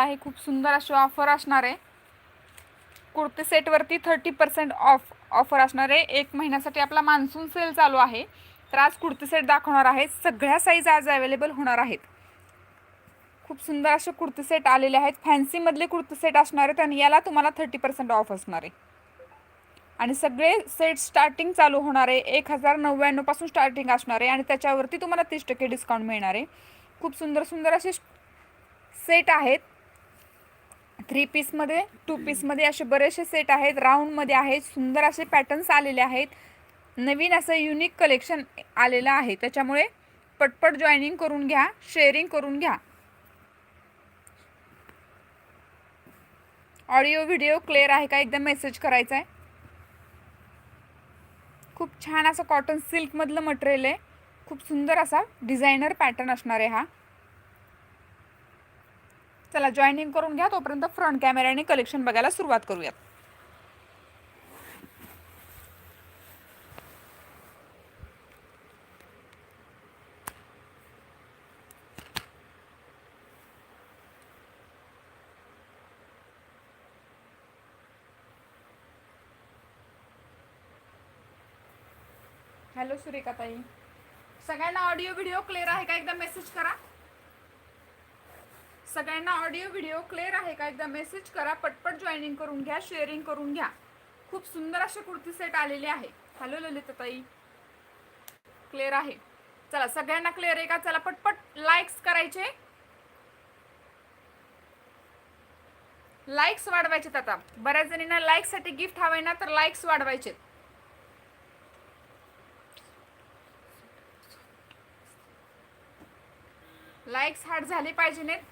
आहे. खूप सुंदर अशी ऑफर असणार आहे. कुर्ती सेटवरती थर्टी पर्सेंट ऑफ ऑफर असणार आहे. एक महिन्यासाठी आपला मान्सून सेल चालू आहे. तर आज कुर्ती सेट दाखवणार आहे. सगळ्या साईज आज अवेलेबल होणार आहेत. खूप सुंदर असे कुर्ती सेट आलेले आहेत. फॅन्सीमधले कुर्ती सेट असणार आहेत आणि याला तुम्हाला थर्टी पर्सेंट ऑफ असणार आहे. आणि सगळे सेट स्टार्टिंग चालू होणार आहे. एक हजार नव्याण्णवपासून स्टार्टिंग असणार आहे. आणि त्याच्यावरती तुम्हाला तीस टक्के डिस्काउंट मिळणार आहे. खूप सुंदर सुंदर असे सेट आहेत. थ्री पीसमध्ये टू पीसमध्ये असे बरेचसे सेट आहेत राऊंडमध्ये आहेत सुंदर असे पॅटर्न्स आलेले आहेत. नवीन असं युनिक कलेक्शन आलेलं आहे. त्याच्यामुळे पटपट जॉईनिंग करून घ्या शेअरिंग करून घ्या. ऑडिओ व्हिडिओ क्लिअर आहे का? एकदम मेसेज करायचा आहे खूप छान असं कॉटन सिल्कमधलं मटेरियल आहे. खूप सुंदर असा डिझायनर पॅटर्न असणार आहे हा. चला जॉईनिंग करून घ्या. तोपर्यंत फ्रंट कॅमेऱ्याने कलेक्शन बघायला सुरुवात करूयात. हॅलो सुरेखा ताई सगळ्यांना ऑडिओ व्हिडिओ क्लिअर आहे का? एकदा मेसेज करा. सगळ्यांना ऑडिओ व्हिडिओ क्लिअर आहे का? एकदा मेसेज करा पटपट जॉईनिंग करून घ्या शेअरिंग करून घ्या. खूप सुंदर असे कुर्ती सेट आलेले आहे. हॅलो ललिता ताई क्लिअर आहे. चला सगळ्यांना क्लिअर आहे का? चला पटपट लाईक्स करायचे. लाईक्स वाढवायचेत आता. बऱ्याच जणींना लाईकसाठी गिफ्ट हवे ना तर लाईक्स वाढवायचे लाईक्स हार्ड झाले पाहिजे नाहीत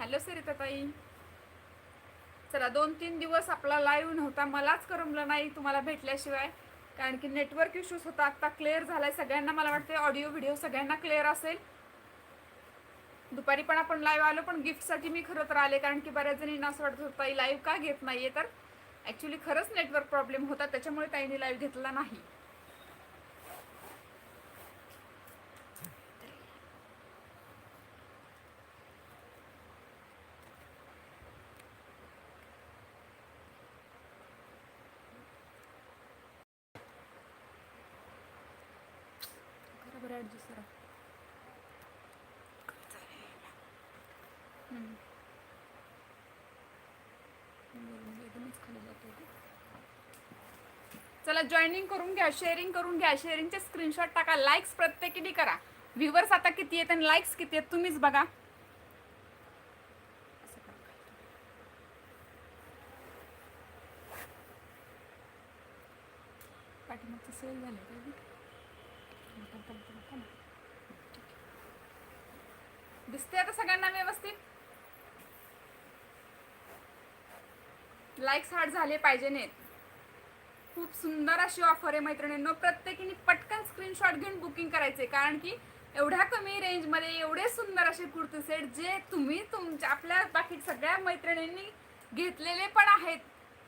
हॅलो सरिता ताई. चला दोन तीन दिवस आपला लाईव्ह नव्हता मलाच करमलं नाही तुम्हाला भेटल्याशिवाय. कारण की नेटवर्क इश्यूज होता आत्ता क्लिअर झालाय. सगळ्यांना मला वाटते ऑडिओ व्हिडिओ सगळ्यांना क्लिअर असेल. दुपारी पण आपण लाईव्ह आलो पण गिफ्टसाठी मी खरं तर आले. कारण की बऱ्याच जणींना असं वाटत होतं ताई लाईव्ह का घेत नाहीये? तर ॲक्च्युली खरंच नेटवर्क प्रॉब्लेम होता. त्याच्यामुळे ताईने लाईव्ह घेतला नाही. चला जॉईनिंग करून घ्या शेअरिंग करून घ्या. शेअरिंगचे स्क्रीनशॉट टाका लाईक्स प्रत्येकीने करा. व्ह्युअर्स आता किती आहेत आणि लाईक्स किती आहेत तुम्हीच बघा असं करा काहीतरी. पाठीमागचं सेल झालं का बघ? थांब, थांब, थांब, थांब. ठीक आहे. दिसते आता सगळ्यांना व्यवस्थित लाईक्स हार्ड झाले पाहिजे नाहीत खूप सुंदर अशी ऑफर आहे मैत्रिणींनो. प्रत्येकीने पटकन स्क्रीनशॉट घेऊन बुकिंग करायचे कारण की एवढ्या कमी रेंजमध्ये एवढे सुंदर असे कुर्ती सेट जे तुम्ही तुमच्या आपल्या बाकी सगळ्या मैत्रिणींनी घेतलेले पण आहेत.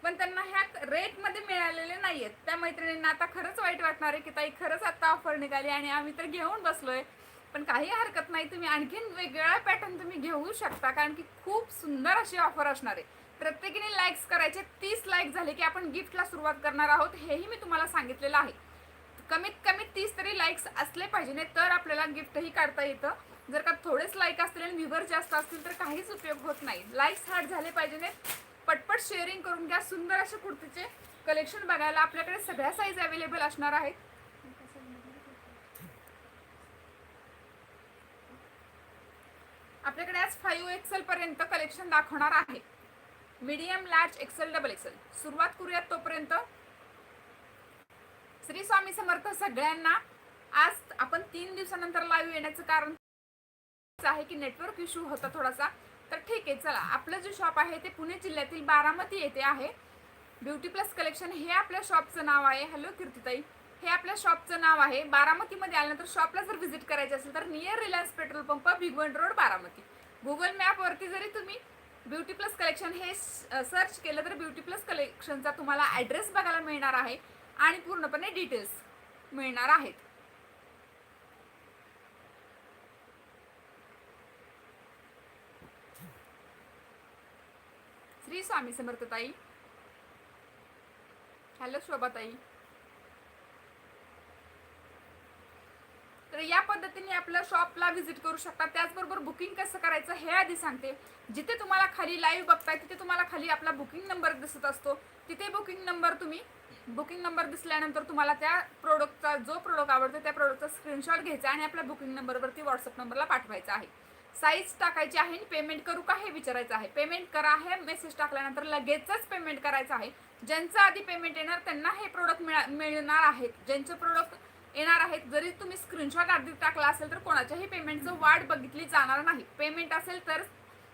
पण त्यांना ह्या रेटमध्ये मिळालेले नाही आहेत त्या मैत्रिणींना आता खरंच वाईट वाटणार आहे की ताई खरंच आता ऑफर निघाली आणि आम्ही तर घेऊन बसलोय. पण काही हरकत नाही. तुम्ही आणखीन वेगळा पॅटर्न तुम्ही घेऊ शकता. कारण की खूप सुंदर अशी ऑफर असणार आहे. प्रत्येकीने लाईक्स करायचे तीस लाईक झाले की आपण गिफ्टला सुरुवात करणार आहोत हेही मी तुम्हाला सांगितलेलं आहे. कमीत कमी तीस तरी लाईक्स असले पाहिजे नाही तर आपल्याला गिफ्टही काढता येतं. जर का थोडेच लाईक असतील आणि व्ह्युअर जास्त असतील तर काहीच उपयोग होत नाही. लाईक्स हार्ड झाले पाहिजे नाहीत पटपट शेअरिंग करून घ्या. सुंदर असे कुर्तीचे कलेक्शन बघायला आपल्याकडे सगळ्या साईज अवेलेबल असणार आहेत. आपल्याकडे आज फाईव्ह एक्सेल पर्यंत कलेक्शन दाखवणार आहे. Medium large XL double XL. सुरुवात करूयात तोपर्यंत. श्री स्वामी समर्थ सगळ्यांना आज आपण तीन दिवसानंतर लाईव्ह येण्याचं कारण आहे की नेटवर्क इश्यू होता थोडासा. तर ठीक आहे चला. आपलं जे शॉप आहे ते पुणे जिल्ह्यातील बारामती येथे आहे. ब्युटी प्लस कलेक्शन हे आपल्या शॉपचं नाव आहे. हॅलो कीर्तिताई. हे आपल्या शॉपचं नाव आहे. बारामतीमध्ये आल्यानंतर शॉपला जर व्हिजिट करायचं असेल तर near Reliance petrol pump Bhigwan road Baramati. Google मॅपवरती जरी तुम्ही ब्युटी प्लस कलेक्शन हे सर्च केलं तर ब्युटी प्लस कलेक्शनचा तुम्हाला ॲड्रेस बघायला मिळणार आहे आणि पूर्णपणे डिटेल्स मिळणार आहेत. श्री स्वामी समर्थताई. हॅलो शोभाताई. तर या पद्धतीने आपल्या शॉपला व्हिजिट करू शकता. त्याचबरोबर बुकिंग कसं करायचं हे आधी सांगते. जिथे तुम्हाला खाली लाईव्ह बघताय तिथे तुम्हाला खाली आपला बुकिंग नंबर दिसत असतो. तिथे बुकिंग नंबर तुम्ही बुकिंग नंबर दिसल्यानंतर तुम्हाला त्या प्रोडक्टचा जो प्रोडक्ट आवडतो त्या प्रोडक्टचा स्क्रीनशॉट घ्यायचा आणि आपल्या बुकिंग नंबरवरती व्हॉट्सअप नंबरला पाठवायचा आहे. साईज टाकायची आहे आणि पेमेंट करू का हे विचारायचं आहे. पेमेंट करा हे मेसेज टाकल्यानंतर लगेचच पेमेंट करायचं आहे. ज्यांचं आधी पेमेंट येणार त्यांना हे प्रोडक्ट मिळणार आहेत. ज्यांचे प्रोडक्ट येणार आहेत. जरी तुम्ही स्क्रीनशॉट आधी टाकला असेल तर कोणाच्याही पेमेंटचं वाट बघितली जाणार नाही. पेमेंट असेल तर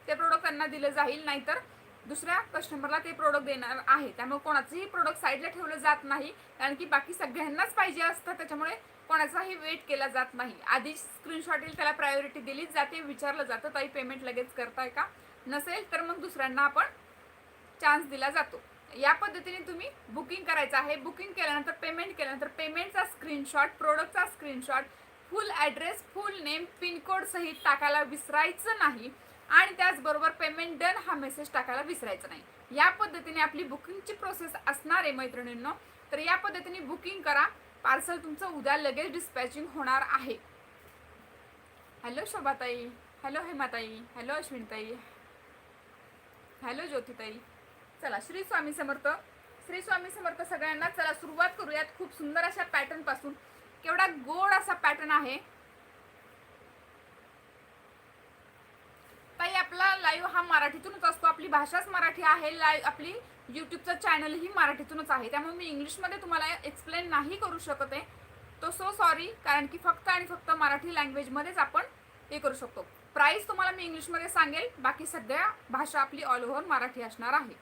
ते प्रोडक्ट त्यांना दिलं जाईल नाहीतर दुसऱ्या कस्टमरला ते प्रोडक्ट देणार आहे. त्यामुळे कोणाचंही प्रोडक्ट साईडला ठेवलं जात नाही कारण की बाकी सगळ्यांनाच पाहिजे असतं त्याच्यामुळे कोणाचाही वेट केला जात नाही. आधी स्क्रीनशॉट येईल त्याला प्रायोरिटी दिलीच जाते विचारलं जातं ताई पेमेंट लगेच करताय का? नसेल तर मग दुसऱ्यांना आपण चान्स दिला जातो. या पद्धतीने तुम्ही बुकिंग करायचं आहे. बुकिंग केल्यानंतर पेमेंट केल्यानंतर payment screenshot प्रोडक्टचा screenshot full address full name pincode सहित टाकायला विसरायचं नाही. आणि त्याचबरोबर पेमेंट डन हा मेसेज टाकायला विसरायचा नाही. या पद्धतीने आपली बुकिंगची प्रोसेस असणार आहे मैत्रिणींनो. तर या पद्धतीने बुकिंग करा. पार्सल तुमचं उद्या लगेच डिस्पॅचिंग होणार आहे. हॅलो शोभाताई. हॅलो हेमाताई. हॅलो अश्विनताई. हॅलो ज्योतिताई. चला श्री स्वामी समर्थ. श्री स्वामी समर्थ सगळ्यांना चला सुरुवात करूयात खूप सुंदर अशा पॅटर्नपासून. केवढा गोड असा पॅटर्न आहे. ताई आपला लाईव्ह हा मराठीतूनच असतो. आपली भाषाच मराठी आहे. लाईव्ह आपली युट्यूबचं चॅनल ही मराठीतूनच आहे. त्यामुळे मी इंग्लिशमध्ये तुम्हाला एक्सप्लेन नाही करू शकत आहे. तो सो सॉरी कारण की फक्त आणि फक्त मराठी लँग्वेजमध्येच आपण हे करू शकतो. प्राईस तुम्हाला मी इंग्लिशमध्ये सांगेल. बाकी सध्या भाषा आपली ऑल ओव्हर मराठी असणार आहे.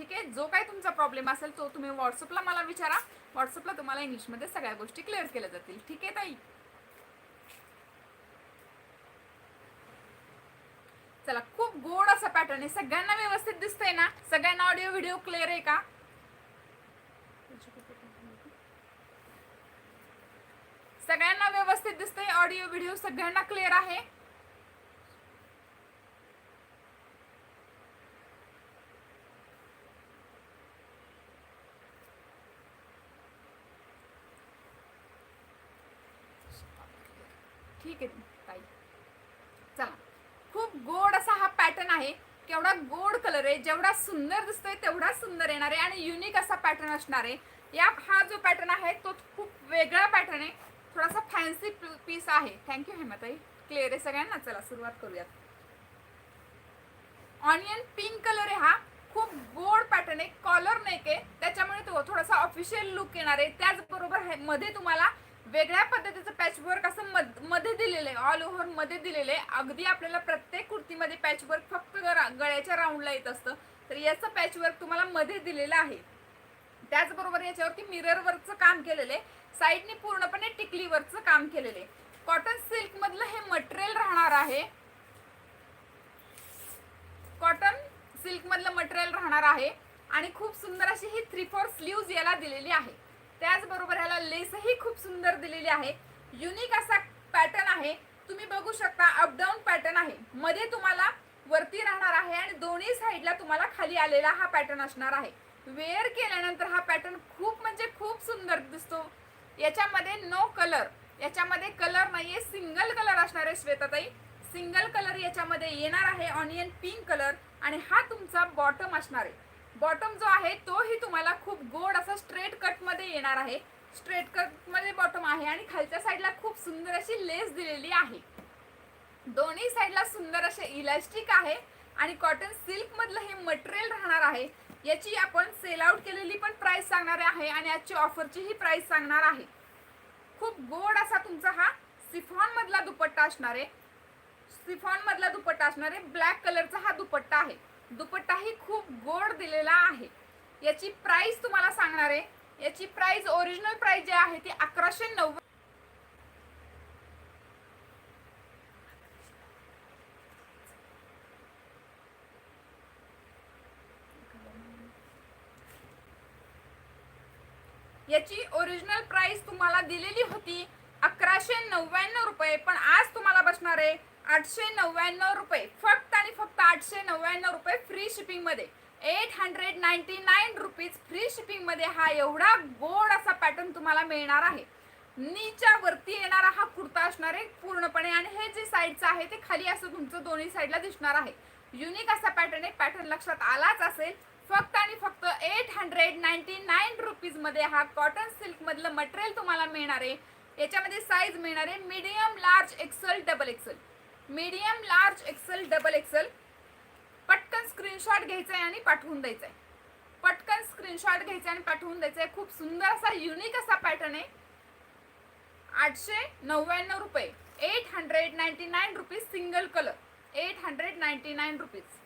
ठीक आहे? जो काही तुमचा प्रॉब्लेम असेल तो तुम्ही व्हॉट्सअपला मला विचारा. व्हॉट्सअपला तुम्हाला इंग्लिशमध्ये सगळ्या गोष्टी क्लिअर केल्या जातील. ठीक आहे ताई? चला खूप गोड असा पॅटर्न आहे. सगळ्यांना व्यवस्थित दिसतंय ना? सगळ्यांना ऑडिओ व्हिडिओ क्लिअर आहे का? सगळ्यांना व्यवस्थित दिसतंय. ऑडिओ व्हिडिओ सगळ्यांना क्लिअर आहे आहे ताई चला खूप गोड असा हा पॅटर्न आहे केवढा आहे जेवढा सुंदर दिसतोय तेवढा सुंदर येणार आहे आणि युनिक असा पॅटर्न असणार आहे. या हा जो पॅटर्न आहे तो खूप वेगळा पॅटर्न आहे. थोडासा फॅन्सी पीस आहे. थँक्यू हेमताई. क्लिअर आहे सगळ्यांना? चला सुरुवात करूयात. ऑनियन पिंक कलर आहे हा. खूप गोड पॅटर्न आहे. कॉलर नेक आहे. त्याच्यामुळे तो थोडासा ऑफिशियल लुक येणार आहे. त्याचबरोबरमध्ये तुम्हाला वेगळ्या पद्धतीचं पॅचवर्क असं मध- मध्ये दिलेलं आहे ऑल ओव्हरमध्ये दिलेलं आहे अगदी आपल्याला प्रत्येक कुर्तीमध्ये पॅचवर्क फक्त रा- गळ्याच्या राऊंडला येत असतं. तर याचं पॅचवर्क तुम्हाला मध्ये दिलेलं आहे. त्याचबरोबर याच्यावरती मिरर वर्कचं काम केलेलं आहे साईडने पूर्णपणे टिकली वर्कचं काम केलेलं आहे कॉटन सिल्क मधलं हे मटेरियल राहणार आहे. कॉटन सिल्क मधलं मटेरियल राहणार आहे. आणि खूप सुंदर अशी ही थ्री फोर स्लीव्ज याला दिलेली आहे. त्याचबरोबर ह्याला लेसही खूप सुंदर दिलेली आहे. युनिक असा पॅटर्न आहे. तुम्ही बघू शकता अपडाऊन पॅटर्न आहे. मध्ये तुम्हाला वरती राहणार आहे आणि दोन्ही साईडला तुम्हाला खाली आलेला हा पॅटर्न असणार आहे. वेअर केल्यानंतर हा पॅटर्न खूप म्हणजे खूप सुंदर दिसतो. याच्यामध्ये नो कलर याच्यामध्ये कलर नाहीये सिंगल कलर असणार आहे श्वेताताई. सिंगल कलर याच्यामध्ये येणार आहे ऑनियन पिंक कलर आणि हा तुमचा बॉटम असणार आहे. बॉटम जो आहे तोही तुम्हाला खूप गोड असा स्ट्रेट कटमध्ये येणार आहे. स्ट्रेट कटमध्ये बॉटम आहे आणि खालच्या साईडला खूप सुंदर अशी लेस दिलेली आहे. दोन्ही साईडला सुंदर असे इलास्टिक आहे आणि कॉटन सिल्कमधलं हे मटेरियल राहणार आहे. याची आपण सेल आउट केलेली पण प्राइस सांगणार आहे आणि आजची ऑफरची ही प्राइस सांगणार आहे. खूप गोड असा तुमचा हा सिफॉनमधला दुपट्टा असणार आहे. सिफॉनमधला दुपट्टा असणार आहे. ब्लॅक कलरचा हा दुपट्टा आहे. दुपट्टाही खूप गोड दिलेला आहे. याची प्राइस तुम्हाला सांगणार आहे. याची प्राइस ओरिजिनल प्राइस जी आहे ती अकराशे नव्वद याची ओरिजिनल प्राइस तुम्हाला दिलेली होती अकराशे नव्याण्णव रुपये. पण आज तुम्हाला बसणार आहे आठशे नव्याण्णव रुपये. फक्त आणि फक्त आठशे नव्याण्णव रुपये free शिपिंगमध्ये eight hundred ninety nine rupees free शिपिंगमध्ये हा एवढा गोड असा पॅटर्न तुम्हाला मिळणार आहे. नीच्या वरती येणारा हा कुर्ता असणार आहे पूर्णपणे आणि हे जे साईडचं आहे ते खाली असं तुमचं दोन्ही साईडला दिसणार आहे. युनिक असा पॅटर्न आहे. पॅटर्न लक्षात आलाच असेल. फक्त आणि फक्त एट हंड्रेड नाईन्टी नाईन रुपीजमध्ये हा कॉटन सिल्कमधलं मटेरियल तुम्हाला मिळणार आहे. याच्यामध्ये साईज मिळणार आहे. Medium large XL double XL medium large XL double XL. पटकन स्क्रीनशॉट घ्यायचा आहे आणि पाठवून द्यायचा आहे पटकन स्क्रीनशॉट घ्यायचा आणि पाठवून द्यायचा आहे खूप सुंदर असा युनिक असा पॅटर्न आहे. आठशे नव्याण्णव रुपये. Eight hundred ninety nine rupees single colour eight hundred ninety nine rupees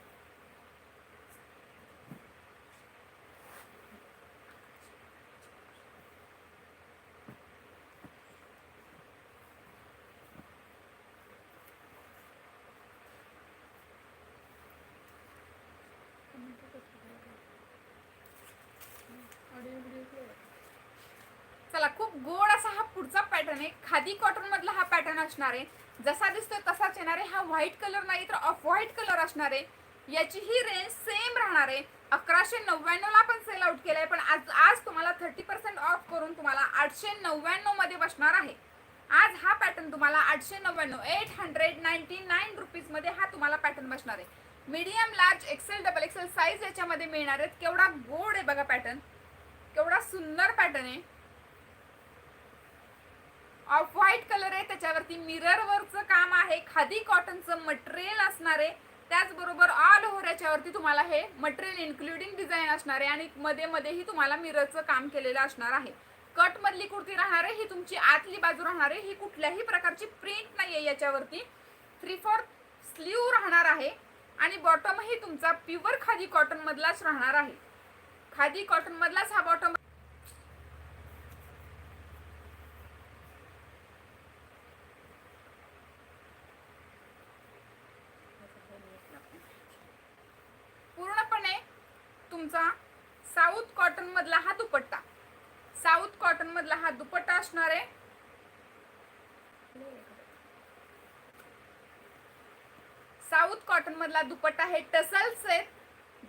चला खूप गोड असा हा पुढचा पॅटर्न आहे. खादी कॉटन मधला हा पॅटर्न असणार आहे. जसा दिसतोय तसाच येणार आहे. हा व्हाईट कलर नाही तर ऑफ व्हाईट कलर असणार आहे. याची ही रेंज सेम राहणार आहे. अकराशे नव्याण्णव ला पण सेल आउट केलाय पण आज आज तुम्हाला थर्टी पर्सेंट ऑफ करून तुम्हाला आठशे नव्याण्णवमध्ये बसणार आहे. आज हा पॅटर्न तुम्हाला आठशे नव्याण्णव एट हंड्रेड नाईन्टी नाईन रुपीजमध्ये हा तुम्हाला पॅटर्न बसणार आहे. Medium large XL double XL size याच्यामध्ये मिळणार आहेत. केवढा गोड आहे बघा पॅटर्न केवढा सुंदर पॅटर्न आहे. ऑफ व्हाईट कलर आहे त्याच्यावरती मिरर काम आहे खादी कॉटनचं मटेरियल असणार आहे. त्याचबरोबर ऑल ओव्हर याच्यावरती तुम्हाला हे मटेरियल इन्क्लुडिंग डिझाईन असणार आहे आणि मध्ये मध्येही तुम्हाला मिररचं काम केलेलं असणार आहे. कट मधली कुर्ती राहणार आहे ही तुमची आतली बाजू राहणार आहे ही कुठल्याही प्रकारची प्रिंट नाही आहे याच्यावरती. थ्री फोर स्लीव राहणार आहे आणि बॉटमही तुमचा प्युअर खादी कॉटन मधलाच राहणार आहे. खादी कॉटन मधलाच हा बॉटम पूर्णपणे तुमचा साऊथ कॉटन मधला हा दुपट्टा. साऊथ कॉटन मधला हा दुपट्टा असणार आहे. साऊथ कॉटन मधला दुपट्टा हे टसल्स आहेत.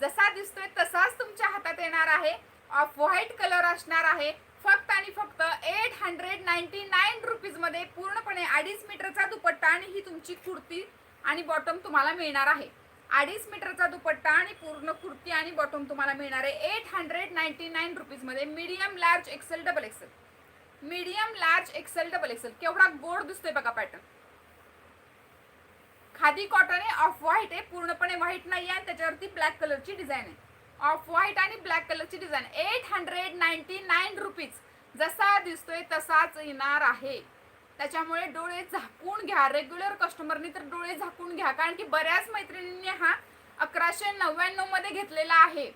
जसा दिसतोय तसाच तुमच्या हातात येणार आहे. ऑफ व्हाईट कलर असणार आहे. फक्त आणि फक्त एट हंड्रेड नाईन्टी नाईन रुपीजमध्ये पूर्णपणे अडीच मीटरचा दुपट्टा आणि ही तुमची कुर्ती आणि बॉटम तुम्हाला मिळणार आहे. अडीच मीटरचा दुपट्टा आणि पूर्ण कुर्ती आणि बॉटम तुम्हाला मिळणार आहे. Eight hundred ninety nine रुपीजमध्ये medium large XL double XL medium large XL double XL केवढा गोड दिसतोय बघा पॅटर्न खादी कॉटन आहे ऑफ व्हाईट आहे पूर्णपणे व्हाईट नाही आहे त्याच्यावरती ब्लॅक कलरची डिझाईन आहे. ऑफ व्हाईट आणि ब्लॅक कलरची design eight hundred ninety nine rupees जसा दिसतोय तसाच येणार आहे. त्याच्यामुळे डोळे झाकून घ्या. रेग्युलर कस्टमरनी तर डोळे झाकून घ्या. कारण की बऱ्याच मैत्रिणींनी हा अकराशे नव्याण्णवमध्ये घेतलेला आहे.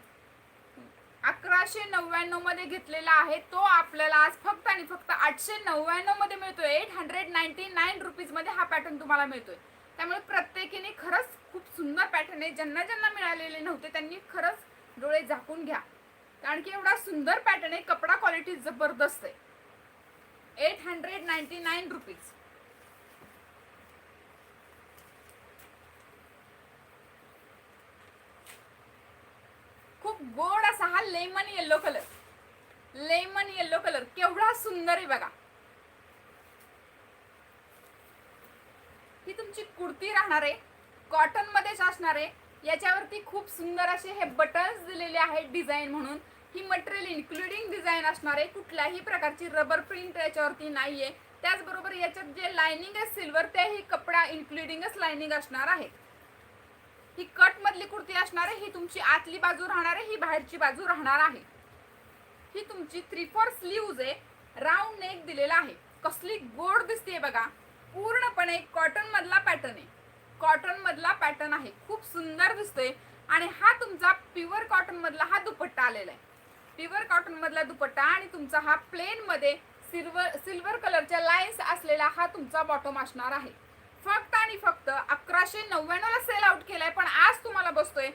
अकराशे नव्याण्णवमध्ये घेतलेला आहे. तो आपल्याला आज फक्त आणि फक्त आठशे नव्याण्णवमध्ये मिळतोय. एट हंड्रेड नाईन्टी नाईन रुपीजमध्ये हा पॅटर्न तुम्हाला मिळतोय. त्यामुळे प्रत्येकीने खरंच खूप सुंदर पॅटर्न आहे. ज्यांना ज्यांना मिळालेले नव्हते त्यांनी खरंच डोळे झाकून घ्या. कारण की एवढा सुंदर पॅटर्न आहे. कपडा क्वालिटी जबरदस्त आहे. Eight hundred ninety nine rupees. खूप गोड असा हा lemon yellow colour lemon yellow colour केवढा सुंदर आहे बघा. ही तुमची कुर्ती राहणार आहे. कॉटन मध्येच असणार आहे. याच्यावरती खूप सुंदर असे हे बटन्स दिलेले आहेत डिझाईन म्हणून. ही मटेरियल इन्क्लुडिंग डिझाईन असणार आहे. कुठल्याही प्रकारची रबर प्रिंट याच्यावरती नाहीये. त्याचबरोबर याच्यात जे लाइनिंग आहे सिल्वर तेही कपडा इन्क्लुडिंगच लाइनिंग असणार आहे ही कट मधली कुर्ती असणार आहे ही तुमची आतली बाजू राहणार आहे ही बाहेरची बाजू राहणार आहे. ही तुमची थ्री फोर स्लीव्ज आहे. राऊंड नेक दिलेला आहे. कसली गोड दिसते बघा. पूर्णपणे कॉटन मधला पॅटर्न आहे. कॉटन मधला पॅटर्न आहे. खूप सुंदर दिसतोय. आणि हा तुमचा प्युअर कॉटन मधला हा दुपट्टा आलेला आहे. प्युअर कॉटन मधला दुपट्टा आणि तुमचा हा प्लेन मध्ये सिल्वर सिल्वर कलरच्या लाईन्स असलेला हा तुमचा बॉटम असणार आहे. फक्त आणि फक्त अकराशे नव्याण्णव ला सेल आउट केलाय पण आज तुम्हाला बसतोय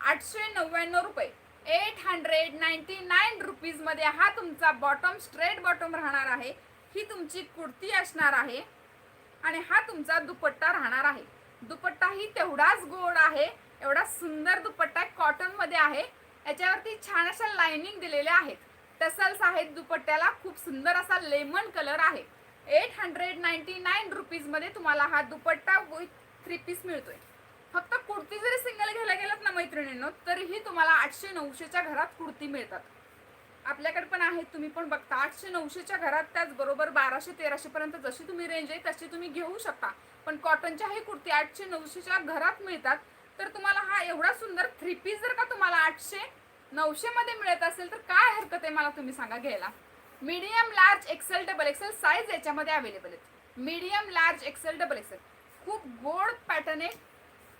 आठशे नव्याण्णव रुपये. एट हंड्रेड नाईन्टी नाईन रुपीजमध्ये हा तुमचा बॉटम स्ट्रेट बॉटम राहणार आहे. ही तुमची कुर्ती असणार आहे आणि हा तुमचा दुपट्टा राहणार आहे. दुपट्टा ही तेवढाच गोड आहे एवढा सुंदर दुपट्टा कॉटनमध्ये आहे. याच्यावरती छान अशा लाइनिंग दिलेल्या आहेत. टसल्स आहेत दुपट्ट्याला खूप सुंदर असा लेमन कलर आहे. एट हंड्रेड नाईन्टी नाईन रुपीजमध्ये तुम्हाला हा दुपट्टा विथ थ्री पीस मिळतोय. फक्त कुर्ती जरी सिंगल घ्यायला गेलात ना मैत्रिणींनो तरीही तुम्हाला आठशे नऊशेच्या घरात कुर्ती मिळतात. आपल्याकडे पण आहेत तुम्ही पण बघता. आठशे नऊशेच्या घरात त्याचबरोबर बाराशे तेराशेपर्यंत जशी तुम्ही रेंज आहे तशी तुम्ही घेऊ शकता. पण कॉटनच्या ही कुर्ती आठशे नऊशेच्या घरात मिळतात. तर तुम्हाला हा एवढा सुंदर थ्री पीस जर का तुम्हाला आठशे नऊशे मध्ये मिळत असेल तर काय हरकत आहे मला तुम्ही सांगा घ्यायला? Medium large XL double XL size याच्यामध्ये अवेलेबल आहेत. Medium large XL double XL खूप गोड पॅटर्न आहे.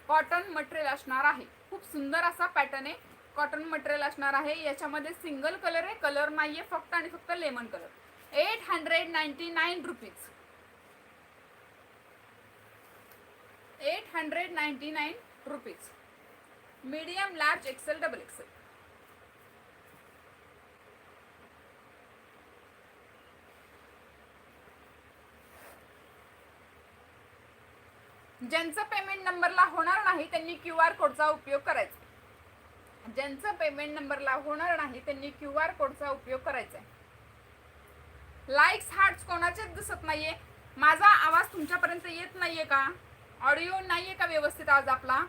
कॉटन मटेरियल असणार आहे. खूप सुंदर असा पॅटर्न आहे. कॉटन मटेरियल असणार आहे. याच्यामध्ये सिंगल कलर आहे. कलर नाहीये फक्त आणि फक्त lemon colour eight hundred ninety nine rupees eight hundred ninety nine rupees. Medium large XL double XL. ज्यांचं पेमेंट नंबरला होणार नाही त्यांनी क्यू आर कोडचा उपयोग करायचा. ज्यांचं पेमेंट नंबरला होणार नाही त्यांनी क्यू आर कोडचा उपयोग करायचा लाईक्स हार्ट्स कोणाचेच दिसत नाहीये. माझा आवाज तुमच्यापर्यंत येत नाहीये का? ऑडिओ नाहीये का व्यवस्थित आज आपला?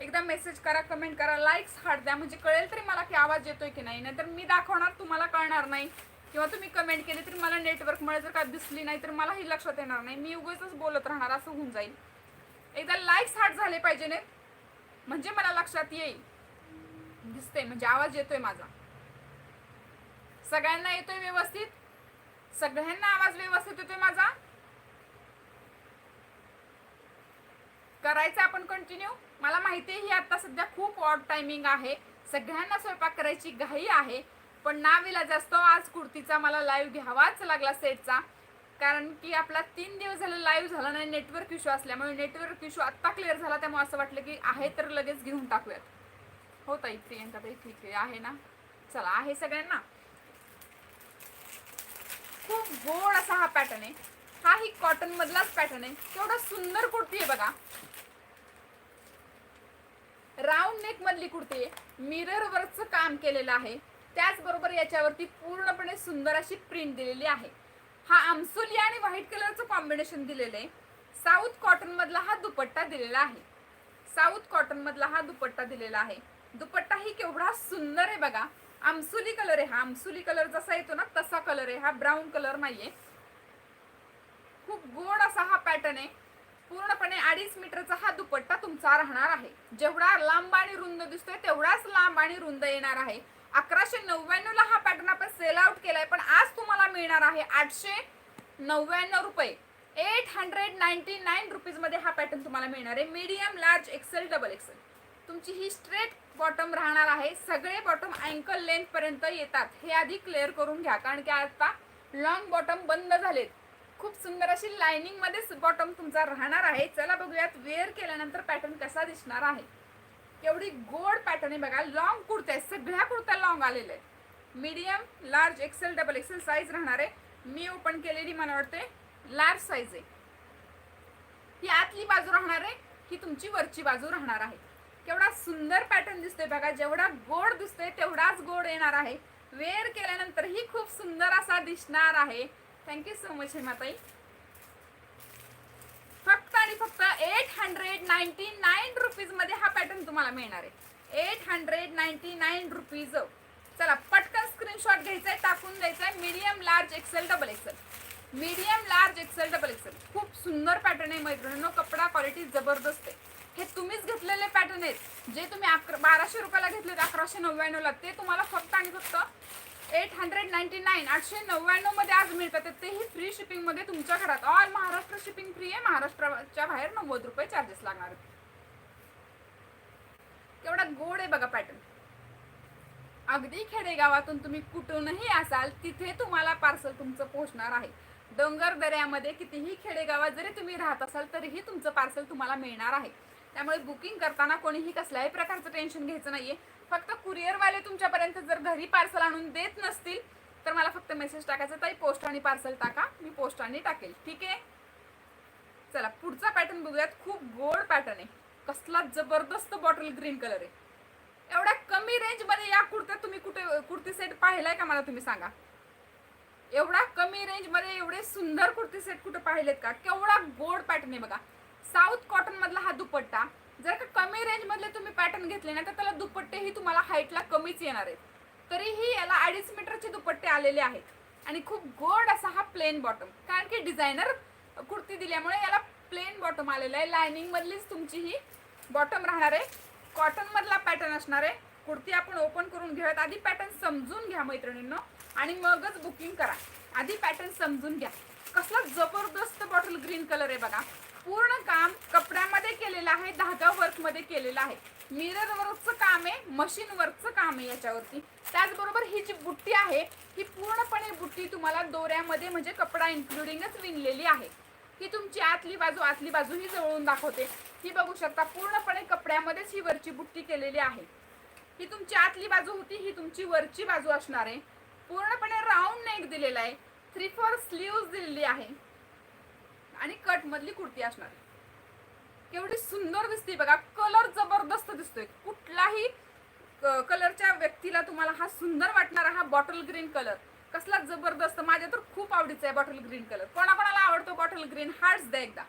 एकदा मेसेज करा कमेंट करा लाईक्स हाट द्या. म्हणजे कळेल तरी मला की आवाज येतोय की नाही. नाहीतर मी दाखवणार तुम्हाला कळणार नाही. किंवा तुम्ही कमेंट केली तरी मला नेटवर्कमुळे जर का दिसली नाही तर मलाही लक्षात येणार नाही. मी उगाच बोलत राहणार असं होऊन जाईल. एकदा लाईक्स हाट झाले पाहिजे ने. म्हणजे मला लक्षात येईल. दिसते म्हणजे आवाज येतोय माझा. सगळ्यांना येतोय व्यवस्थित? सगळ्यांना आवाज व्यवस्थित येतोय माझा? करायचं आपण कंटिन्यू मला माहिती आहे ही आता सध्या खूप ऑड टायमिंग आहे. सगळ्यांना स्वयंपाक करायची घाई आहे. पण नाविला जास्त आज कुर्तीचा मला लाईव्ह घ्यावाच लागला सेटचा कारण की आपला तीन दिवस झाले लाईव्ह झाला नाही नेटवर्क इश्यू असल्यामुळे नेटवर्क इश्यू आत्ता क्लिअर झाला त्यामुळे असं वाटलं की आहे तर लगेच घेऊन टाकूयात. हो ताई प्रियंका ताई ठीक आहे आहे ना? चला आहे सगळ्यांना? खूप गोड असा हा पॅटर्न आहे. हा ही कॉटन मधलाच पॅटर्न आहे. केवढा सुंदर कुर्ती आहे बघा राऊंड नेक मधली कुर्ती मिरर वर्कचं काम केलेलं आहे. त्याचबरोबर याच्यावरती पूर्णपणे सुंदर अशी प्रिंट दिलेली आहे. हा आमसोली आणि व्हाईट कलरचं कॉम्बिनेशन दिलेलं आहे. साऊथ कॉटन मधला हा दुपट्टा दिलेला आहे. साऊथ कॉटन मधला हा दुपट्टा दिलेला आहे. दुपट्टा ही केवढा सुंदर आहे बघा. आमसुली कलर आहे हा. आमसुली कलर जसा येतो ना तसा कलर आहे. हा ब्राऊन कलर नाहीये. खूप गोड असा हा पॅटर्न आहे. पूर्णपणे अडीच मीटरचा हा दुपट्टा तुमचा राहणार आहे. जेवढा लांब आणि रुंद दिसतोय तेवढाच लांब आणि रुंद येणार आहे. अकराशे नव्याण्णव ला हा पॅटर्न आपण सेल आउट केलाय पण आज तुम्हाला मिळणार आहे आठशे नव्याण्णव रुपये. एट हंड्रेड नाईन्टी नाईन रुपीजमध्ये हा पॅटर्न तुम्हाला मिळणार आहे. Medium large XL double XL तुमची ही स्ट्रेट बॉटम राहणार आहे. सगळे बॉटम अँकल लेंथ पर्यंत येतात. हे आधी क्लिअर करून घ्या कारण की आता लॉंग बॉटम बंद झालेत. खूप सुंदर अशी लाइनिंग मध्येच बॉटम तुमचा राहणार आहे. चला बघूयात वेअर केल्यानंतर पॅटर्न कसा दिसणार आहे. केवढी गोड पॅटर्न आहे बघा. लॉंग कुर्त्या आहेत. सगळ्या कुर्त्या लॉंग आलेल्या आहेत. Medium large XL double XL size राहणार आहे. मी ओपन केलेली मला वाटते लार्ज साईज आहे. ही आतली बाजू राहणार आहे. ही तुमची वरची बाजू राहणार आहे. केवढा सुंदर पॅटर्न दिसतोय बघा. जेवढा गोड दिसतोय तेवढाच गोड येणार आहे. वेअर केल्यानंतरही खूप सुंदर असा दिसणार आहे. थँक्यू सो मच हेमाताई फक्त आणि फक्त एट हंड्रेड नाईन्टी नाईन रुपीजमध्ये हा पॅटर्न तुम्हाला मिळणार आहे. Eight hundred ninety nine rupees चला पटकन स्क्रीनशॉट घ्यायचा आहे टाकून द्यायचा आहे medium large XL double XL medium large XL double XL खूप सुंदर पॅटर्न आहे मैत्रिणींनो. कपडा क्वालिटी जबरदस्त आहे. हे तुम्हीच घेतलेले पॅटर्न आहेत. जे तुम्ही अकरा बाराशे रुपयाला घेतलेत अकराशे नव्याण्णवला ते तुम्हाला फक्त आणि फक्त एट हंड्रेड नाईन्टी नाईन आठशे नव्याण्णवमध्ये आज मिळतात. तर तेही फ्री शिपिंगमध्ये तुमच्या घरात. ऑल महाराष्ट्र शिपिंग फ्री आहे. महाराष्ट्राच्या बाहेर नव्वद रुपये चार्जेस लागणार आहेत. केवढा गोड आहे बघा पॅटर्न अगदी खेडेगावातून तुम्ही कुठूनही असाल तिथे तुम्हाला पार्सल तुमचं पोहोचणार आहे. डोंगर दऱ्यामध्ये कितीही खेडेगावात जरी तुम्ही राहत असाल तरीही तुमचं पार्सल तुम्हाला मिळणार आहे. त्यामुळे बुकिंग करताना कोणीही कसल्याही प्रकारचं टेन्शन घ्यायचं नाहीये. फक्त कुरिअरवाले तुमच्यापर्यंत जर घरी पार्सल आणून देत नसतील तर मला फक्त मेसेज टाकायचा ताई पोस्ट आणि पार्सल टाका मी पोस्ट आणि टाकेल. ठीक आहे? चला पुढचा पॅटर्न बघूयात. खूप गोड पॅटर्न आहे. कसला जबरदस्त बॉटल ग्रीन कलर आहे. एवढ्या कमी रेंजमध्ये या कुर्त्यात तुम्ही कुठे कुर्ती सेट पाहिलाय का मला तुम्ही सांगा. एवढा कमी रेंजमध्ये एवढे सुंदर कुर्ती सेट कुठे पाहिलेत का? केवढा गोड पॅटर्न आहे बघा. साऊथ कॉटन मधला हा दुपट्टा जर का कमी रेंजमधले तुम्ही पॅटर्न घेतले ना तर त्याला दुपट्टेही तुम्हाला हाईटला कमीच येणार आहेत. तरीही याला अडीच मीटरचे दुपट्टे आलेले आहेत. आणि खूप गोड असा हा प्लेन बॉटम कारण की डिझायनर कुर्ती दिल्यामुळे याला प्लेन बॉटम आलेलं आहे. लायनिंगमधलीच तुमची ही बॉटम राहणार आहे. कॉटनमधला पॅटर्न असणार आहे. कुर्ती आपण ओपन करून घेऊयात. आधी पॅटर्न समजून घ्या मैत्रिणींनो. आणि मगच बुकिंग करा. आधी पॅटर्न समजून घ्या. कसला जबरदस्त बॉटल ग्रीन कलर आहे बघा. पूर्ण काम कपड्यामध्ये केलेलं आहे धागा वर्कमध्ये केलेलं आहे. मिरर वर्कचं काम आहे मशीन वर्कचं काम आहे याच्यावरती. त्याचबरोबर ही जी बुट्टी आहे ही पूर्णपणे बुट्टी तुम्हाला दोऱ्यामध्ये म्हणजे कपडा इन्क्लुडिंगच विणलेली आहे. ही तुमची आतली बाजू आतली बाजू ही जवळून दाखवते. ही बघू शकता पूर्णपणे कपड्यामध्येच ही वरची बुट्टी केलेली आहे. ही तुमची आतली बाजू होती ही तुमची वरची बाजू असणार आहे. पूर्णपणे राऊंड नेक दिलेला आहे. थ्री फोर स्लीव्ह दिलेली आहे. आणि कट मधली कुर्ती असणार. आहे केवढी सुंदर दिसते बघा. कलर जबरदस्त दिसतोय. कुठलाही क- कलरच्या व्यक्तीला तुम्हाला हा सुंदर वाटणारा हा बॉटल ग्रीन कलर कसला जबरदस्त. माझ्या तर खूप आवडीचा आहे बॉटल ग्रीन कलर कोणाकोणाला आवडतो बॉटल ग्रीन हार्ट्स द्या एकदा.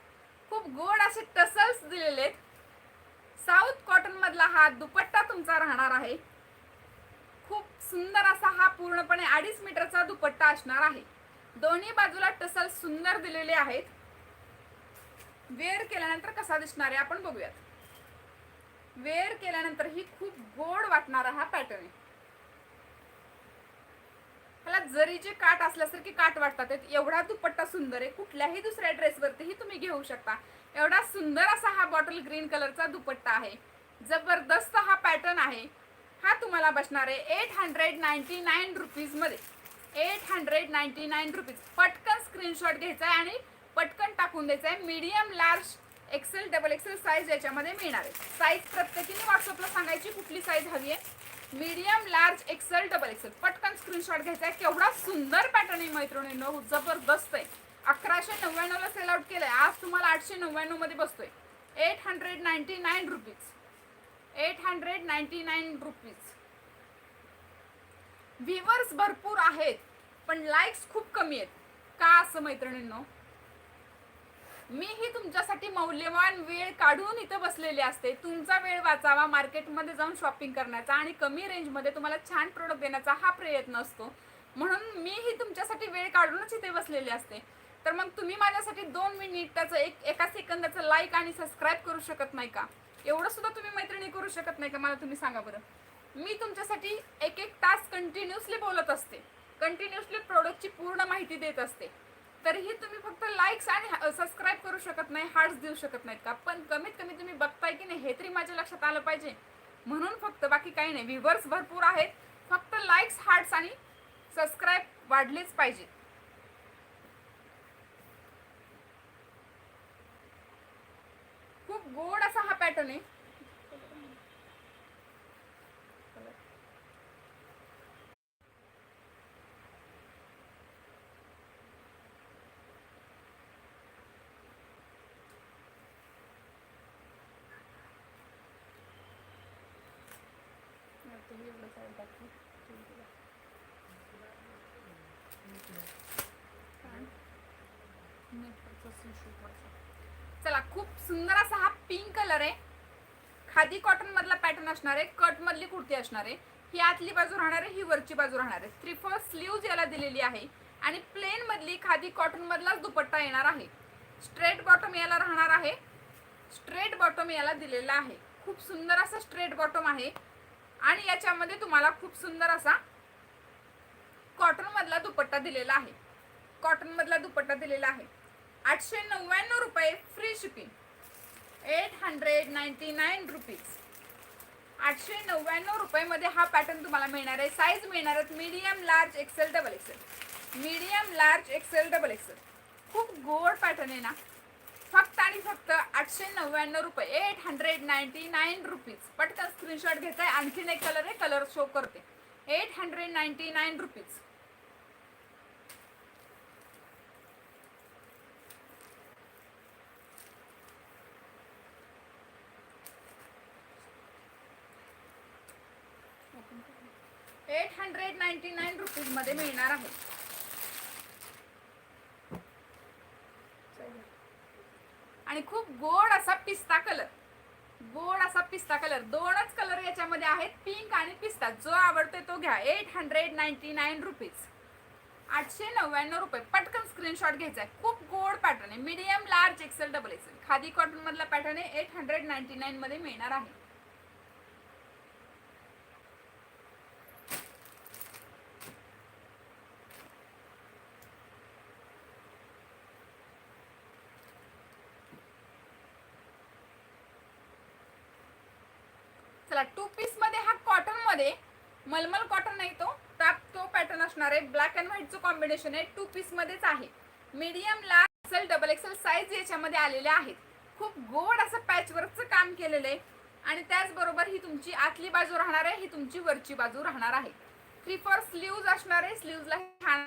खूप गोड असे टसल्स दिलेले आहेत. साऊथ कॉटन मधला हा दुपट्टा तुमचा राहणार आहे. खूप सुंदर असा हा पूर्णपणे अडीच मीटरचा दुपट्टा असणार आहे. दोन्ही बाजूला टसल सुंदर दिलेले आहेत. वेअर केल्यानंतर कसा दिसणार आहे आपण बघूयात. वेअर केल्यानंतर ही खूप गोड वाटणारा हा पॅटर्न आहे. मला जरीचे काट असल्यासारखे काट वाटतात एवढा दुपट्टा सुंदर आहे कुठल्याही दुसऱ्या ड्रेसवरतीही तुम्ही घेऊ शकता. एवढा सुंदर असा हा बॉटल ग्रीन कलरचा दुपट्टा आहे. जबरदस्त हा पॅटर्न आहे. हा तुम्हाला बसणार आहे eight hundred ninety nine रुपीजमध्ये. Eight hundred ninety nine rupees पटकन स्क्रीनशॉट घ्यायचा आहे आणि पटकन टाकून द्यायचं आहे. Medium large XL double XL size याच्यामध्ये मिळणार आहे. साईज प्रत्येकीने व्हॉट्सअपला सांगायची कुठली साईज हवी आहे. Medium large XL double XL पटकन स्क्रीनशॉट घ्यायचा आहे. केवढा सुंदर पॅटर्न आहे मैत्रिणींनो. जबरदस्त आहे. अकराशे नव्याण्णवला सेल आउट केलंय. आज तुम्हाला आठशे नव्याण्णवमध्ये बसतोय. Eight hundred ninety nine rupees eight hundred ninety nine rupees viewers भरपूर आहेत पण लाईक्स खूप कमी आहेत. का असं मैत्रिणींनो? मीही तुमच्यासाठी मौल्यवान वेळ काढून इथं बसलेले असते. तुमचा वेळ वाचावा मार्केटमध्ये जाऊन शॉपिंग करण्याचा आणि कमी रेंजमध्ये तुम्हाला छान प्रोडक्ट देण्याचा हा प्रयत्न असतो. म्हणून मीही तुमच्यासाठी वेळ काढूनच इथे बसलेली असते. तर मग तुम्ही माझ्यासाठी दोन मिनिटाचं एक एका सेकंदाचं लाईक आणि सबस्क्राईब करू शकत नाही का? एवढं सुद्धा तुम्ही मैत्रिणी करू शकत नाही का? मला तुम्ही सांगा बरं. मी तुमच्यासाठी एक एक तास कंटिन्युअसली बोलत असते. कंटिन्युअसली प्रोडक्टची पूर्ण माहिती देत असते. तरीही तुम्ही फक्त लाईक्स आणि सबस्क्राईब करू शकत नाही हार्ट्स देऊ शकत नाहीत का? पण कमीत कमी तुम्ही बघताय की नाही हे तरी माझ्या लक्षात आलं पाहिजे. म्हणून फक्त बाकी काही नाही व्हिवर्स भरपूर आहेत. फक्त लाईक्स हार्ट्स आणि सबस्क्राईब वाढलेच पाहिजे. खूप गोड असा हा पॅटर्न आहे चला खूप सुंदर असा हा पिंक कलर आहे. खादी कॉटन मधला पॅटर्न असणार आहे कट मधली कुर्ती असणार आहे. ही आतली बाजू राहणार आहे ही वरची बाजू राहणार आहे. थ्री फोर याला दिलेली आहे आणि प्लेन मधली खादी कॉटन मधलाच दुपट्टा येणार आहे. स्ट्रेट बॉटम याला राहणार आहे. स्ट्रेट बॉटम याला दिलेला आहे. खूप सुंदर असा स्ट्रेट बॉटम आहे. आणि याच्यामध्ये तुम्हाला खूप सुंदर असा कॉटन मधला दुपट्टा दिलेला आहे. कॉटन मधला दुपट्टा दिलेला आहे. आठशे नव्याण्णव रुपये free shipping eight hundred ninety nine rupees. आठशे नव्याण्णव रुपयामध्ये हा पॅटर्न तुम्हाला मिळणार आहे. साईज मिळणार आहेत medium large XL double XL medium large XL double XL खूप गोड पॅटर्न आहे ना? फक्त आणि फक्त आठशे नव्याण्णव रुपये. Eight hundred ninety nine rupees. पटकन स्क्रीनशॉट घेत आहे आणखीन एक कलर आहे. कलर शो करते. Eight hundred ninety nine rupees. Eight hundred ninety nine रुपीजमध्ये मिळणार आहे. आणि खूप गोड असा पिस्ता कलर गोड असा पिस्ता कलर दोनच कलर याच्यामध्ये आहेत पिंक आणि पिस्ता. जो आवडतोय तो घ्या. Eight hundred ninety nine rupees. आठशे नव्याण्णव रुपये. पटकन स्क्रीनशॉट घ्यायचा आहे. खूप गोड पॅटर्न आहे. Medium large XL double XL khadi कॉटनमधला pattern आहे. एट हंड्रेड नाईन्टी नाईनमध्ये मिळणार आहे चला टू पीसमध्ये हा कॉटनमध्ये मलमल कॉटन नाही तो त्यात तो पॅटर्न असणार आहे ब्लॅक अँड व्हाईटचं कॉम्बिनेशन आहे. टू पीस मध्येच आहे. Medium large XL double XL size याच्यामध्ये आलेल्या आहेत. खूप गोड असं पॅचवर्कचं काम केलेलं आहे. आणि त्याचबरोबर ही तुमची आतली बाजू राहणार आहे. ही तुमची वरची बाजू राहणार आहे. थ्री फोर स्लीव्ज असणार आहे. स्लीव्जला छान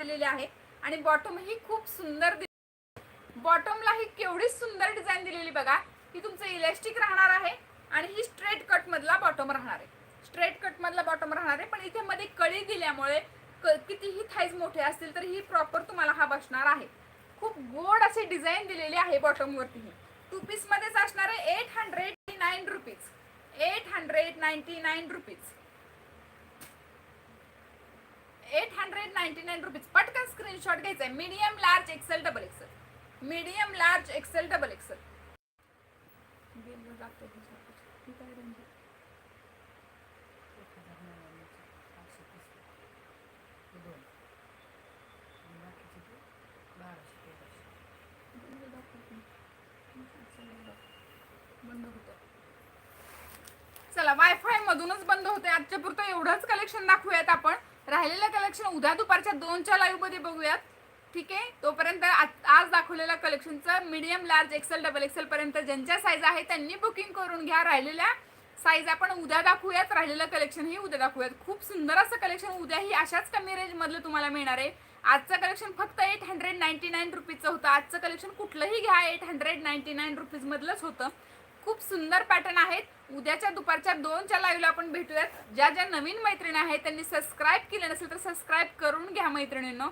दिलेले आहे. आणि बॉटम ही खूप सुंदर बॉटमला ही केवढी सुंदर डिझाईन दिलेली बघा. ही तुमचं इलॅस्टिक राहणार आहे. आणि ही स्ट्रेट कट मधला बॉटम राहणार आहे. स्ट्रेट कट मधला बॉटम राहणार आहे. पण इथे मध्ये कळी दिल्यामुळे क- कितीही थाईज मोठे असतील तर ही प्रॉपर तुम्हाला हा बसणार आहे. खूप गोड अशी डिझाईन दिलेली आहे बॉटम वरती. टू पीस मध्येच असणार आहे eight hundred nine rupees eight hundred ninety nine rupees eight hundred ninety nine rupees पटकन स्क्रीनशॉट घ्यायचा आहे medium large XL double XL medium large XL double XL बंद होतं चला वायफाय मधूनच बंद होते. आजच्या पुरतं एवढंच कलेक्शन दाखवूयात आपण. राहिलेलं कलेक्शन उद्या दुपारच्या दोनच्या लाईव्हमध्ये बघूयात. ठीक आहे? तोपर्यंत आज आज दाखवलेल्या कलेक्शनचं medium large XL double XL पर्यंत ज्यांच्या साईज आहे त्यांनी बुकिंग करून घ्या. राहिलेल्या साईज आपण उद्या दाखवूयात. राहिलेलं कलेक्शन ही उद्या दाखवूयात. खूप सुंदर असं कलेक्शन उद्याही अशाच कमी रेंजमधलं तुम्हाला मिळणार आहे. आजचं कलेक्शन फक्त एट हंड्रेड नाईन्टी नाईन रुपीजचं होतं. आजचं कलेक्शन कुठलंही घ्या. एट हंड्रेड नाईन्टी नाईन रुपीजमधलंच होतं. खूप सुंदर पॅटर्न आहेत. उद्याच्या दुपारच्या दोनच्या लाईव्हला आपण भेटूयात. ज्या ज्या नवीन मैत्रिणी आहेत त्यांनी सबस्क्राईब केले नसेल तर सबस्क्राईब करून घ्या मैत्रिणींनो.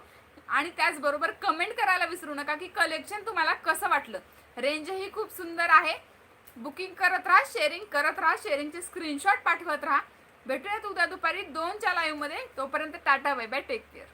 आणि त्याचबरोबर कमेंट करायला विसरू नका की कलेक्शन तुम्हाला कसं वाटलं. रेंजही खूप सुंदर आहे. बुकिंग करत राहा शेअरिंग करत राहा शेअरिंगचे स्क्रीनशॉट पाठवत राहा. भेटूयात उद्या दुपारी दोनच्या लाईव्हमध्ये तोपर्यंत tata bye bye take care